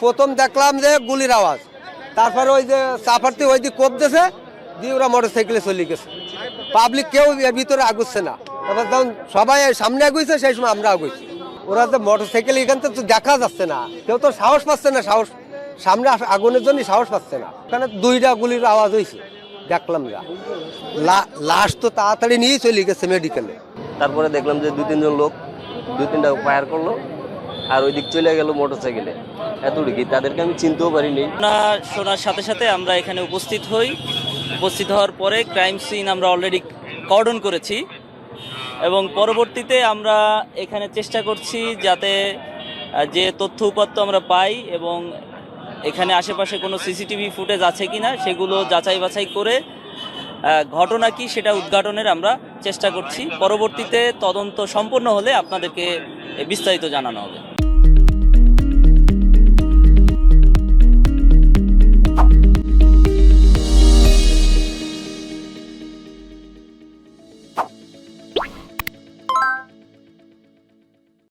প্রথম দেখলাম যে গুলির আওয়াজ। তারপরে ওই যে চাপারতে ওই দিক কোপ দিয়েছে দিয়ে ওরা মোটর সাইকেলে চলে গেছে। পাবলিক কেউ এর ভিতরে আগুচ্ছে না। তারপর যখন সবাই সামনে আগুইছে সেই সময় আমরা আগুইছি। ওরা যে মোটর সাইকেল এখান থেকে দেখা যাচ্ছে না। কেউ তো সাহস পাচ্ছে না, সাহস সামনে আগুনের জন্য সাহস পাচ্ছে না। ওখানে দুইটা গুলির আওয়াজ হয়েছে দেখলাম লা- লাশ তো তাড়াতাড়ি নিয়ে চলে গেছে মেডিকেলে তারপরে দেখলাম যে দুই তিনজন লোক দুই তিনটা ফায়ার করল। আর ওই দিক চলে গেল মোটর সাইকেলে এতটুকু তাদেরকে আমি চিনতেও পারিনি। শোনার সাথে সাথে আমরা এখানে উপস্থিত হই। উপস্থিত হওয়ার পরে ক্রাইম সিন আমরা অলরেডি কর্ডন করেছি। এবং পরবর্তীতে আমরা এখানে চেষ্টা করছি যাতে যে তথ্য উপাত্ত আমরা পাই এবং এখানে আশেপাশে কোনো সিসিটিভি ফুটেজ আছে কিনা, সেগুলো যাচাই বাছাই করে ঘটনা কি সেটা উদ্ঘাটনের আমরা চেষ্টা করছি। পরবর্তীতে তদন্ত সম্পন্ন হলে আপনাদেরকে বিস্তারিত জানানো হবে।